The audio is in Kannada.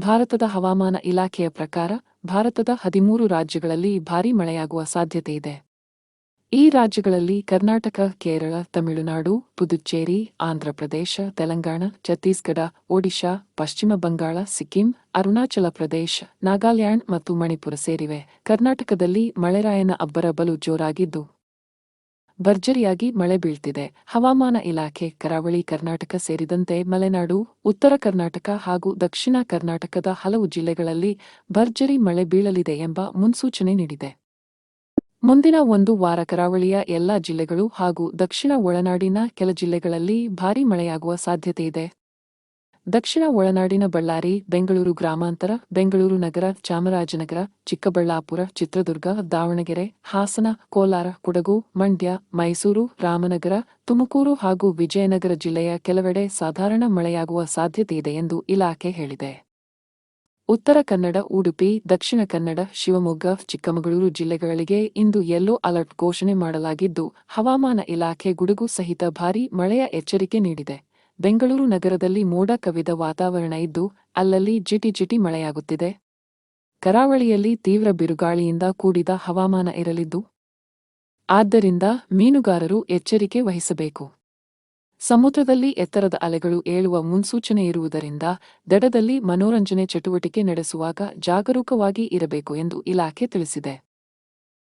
ಭಾರತದ ಹವಾಮಾನ ಇಲಾಖೆಯ ಪ್ರಕಾರ ಭಾರತದ ಹದಿಮೂರು ರಾಜ್ಯಗಳಲ್ಲಿ ಭಾರೀ ಮಳೆಯಾಗುವ ಸಾಧ್ಯತೆಯಿದೆ ಈ ರಾಜ್ಯಗಳಲ್ಲಿ ಕರ್ನಾಟಕ, ಕೇರಳ, ತಮಿಳುನಾಡು, ಪುದುಚೇರಿ, ಆಂಧ್ರಪ್ರದೇಶ, ತೆಲಂಗಾಣ, ಛತ್ತೀಸ್ಗಢ, ಒಡಿಶಾ, ಪಶ್ಚಿಮ ಬಂಗಾಳ, ಸಿಕ್ಕಿಂ, ಅರುಣಾಚಲ ಪ್ರದೇಶ, ನಾಗಾಲ್ಯಾಂಡ್ ಮತ್ತು ಮಣಿಪುರ ಸೇರಿವೆ. ಕರ್ನಾಟಕದಲ್ಲಿ ಮಳೆರಾಯನ ಅಬ್ಬರ ಬಲು ಜೋರಾಗಿದ್ದು ಭರ್ಜರಿಯಾಗಿ ಮಳೆ ಬೀಳ್ತಿದೆ. ಹವಾಮಾನ ಇಲಾಖೆ, ಕರಾವಳಿ ಕರ್ನಾಟಕ ಸೇರಿದಂತೆ ಮಲೆನಾಡು, ಉತ್ತರ ಕರ್ನಾಟಕ ಹಾಗೂ ದಕ್ಷಿಣ ಕರ್ನಾಟಕದ ಹಲವು ಜಿಲ್ಲೆಗಳಲ್ಲಿ ಭರ್ಜರಿ ಮಳೆ ಬೀಳಲಿದೆ ಎಂಬ ಮುನ್ಸೂಚನೆ ನೀಡಿದೆ. ಮುಂದಿನ ಒಂದು ವಾರ ಕರಾವಳಿಯ ಎಲ್ಲಾ ಜಿಲ್ಲೆಗಳು ಹಾಗೂ ದಕ್ಷಿಣ ಒಳನಾಡಿನ ಕೆಲ ಜಿಲ್ಲೆಗಳಲ್ಲಿ ಭಾರೀ ಮಳೆಯಾಗುವ ಸಾಧ್ಯತೆಯಿದೆ ದಕ್ಷಿಣ ಒಳನಾಡಿನ ಬಳ್ಳಾರಿ, ಬೆಂಗಳೂರು ಗ್ರಾಮಾಂತರ, ಬೆಂಗಳೂರು ನಗರ, ಚಾಮರಾಜನಗರ, ಚಿಕ್ಕಬಳ್ಳಾಪುರ, ಚಿತ್ರದುರ್ಗ, ದಾವಣಗೆರೆ, ಹಾಸನ, ಕೋಲಾರ, ಕೊಡಗು, ಮಂಡ್ಯ, ಮೈಸೂರು, ರಾಮನಗರ, ತುಮಕೂರು ಹಾಗೂ ವಿಜಯನಗರ ಜಿಲ್ಲೆಯ ಕೆಲವೆಡೆ ಸಾಧಾರಣ ಮಳೆಯಾಗುವ ಸಾಧ್ಯತೆ ಇದೆ ಎಂದು ಇಲಾಖೆ ಹೇಳಿದೆ. ಉತ್ತರ ಕನ್ನಡ, ಉಡುಪಿ, ದಕ್ಷಿಣ ಕನ್ನಡ, ಶಿವಮೊಗ್ಗ, ಚಿಕ್ಕಮಗಳೂರು ಜಿಲ್ಲೆಗಳಿಗೆ ಇಂದು ಯೆಲ್ಲೋ ಅಲರ್ಟ್ ಘೋಷಣೆ ಮಾಡಲಾಗಿದ್ದು, ಹವಾಮಾನ ಇಲಾಖೆ ಗುಡುಗು ಸಹಿತ ಭಾರೀ ಮಳೆಯ ಎಚ್ಚರಿಕೆ ನೀಡಿದೆ. ಬೆಂಗಳೂರು ನಗರದಲ್ಲಿ ಮೋಡ ಕವಿದ ವಾತಾವರಣ ಇದ್ದು, ಅಲ್ಲಲ್ಲಿ ಜಿಟಿ ಜಿಟಿ ಮಳೆಯಾಗುತ್ತಿದೆ. ಕರಾವಳಿಯಲ್ಲಿ ತೀವ್ರ ಬಿರುಗಾಳಿಯಿಂದ ಕೂಡಿದ ಹವಾಮಾನ ಇರಲಿದ್ದು, ಆದ್ದರಿಂದ ಮೀನುಗಾರರು ಎಚ್ಚರಿಕೆ ವಹಿಸಬೇಕು. ಸಮುದ್ರದಲ್ಲಿ ಎತ್ತರದ ಅಲೆಗಳು ಏಳುವ ಮುನ್ಸೂಚನೆ ಇರುವುದರಿಂದ, ದಡದಲ್ಲಿ ಮನೋರಂಜನೆ ಚಟುವಟಿಕೆ ನಡೆಸುವಾಗ ಜಾಗರೂಕವಾಗಿ ಇರಬೇಕು ಎಂದು ಇಲಾಖೆ ತಿಳಿಸಿದೆ.